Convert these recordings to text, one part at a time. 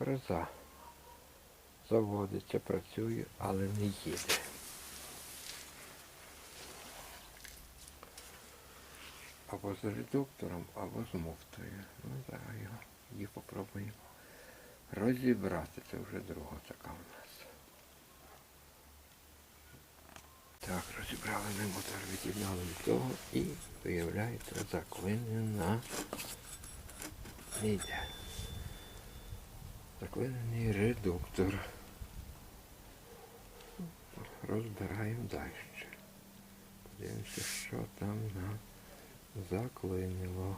фреза. Заводиться, працює, але не їде. Або з редуктором, або з муфтою. Ну, зараз його її попробуємо розібрати. Це вже друга така у нас. Так, розібрали ми мотор, від'єднали від того і виявляється заклинена не йде. Заклинений редуктор. Розбираємо далі. Подивимося, що там нам заклинило.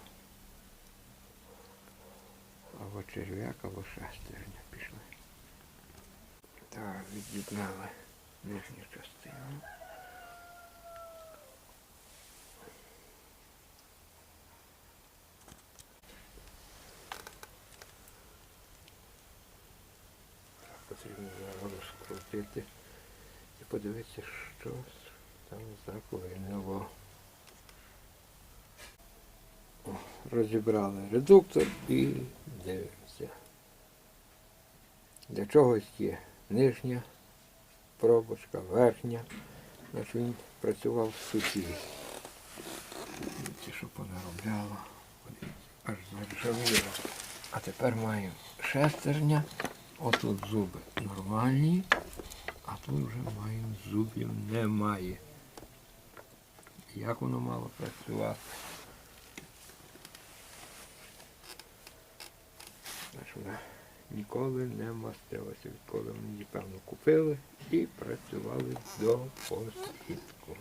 Або черв'як, або шестерня пішли. Так, від'єднали нижню частину. Потрібно зараз розкрутити і подивитися, що там заклинило. Розібрали редуктор і дивимося. Для чогось є нижня пробочка, верхня. Значить він працював в суті. Дивіться, що понаробляло. Аж заржавіло. А тепер маємо шестерня. Отут зуби нормальні, а тут вже маємо зубів немає. Як воно мало працювати? Вона ніколи не мастилася, відколи її, певно, купили і працювали до посвідку.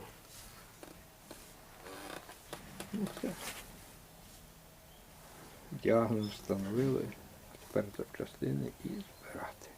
Ну все. Діагноз встановили, тепер запчастини і Gott.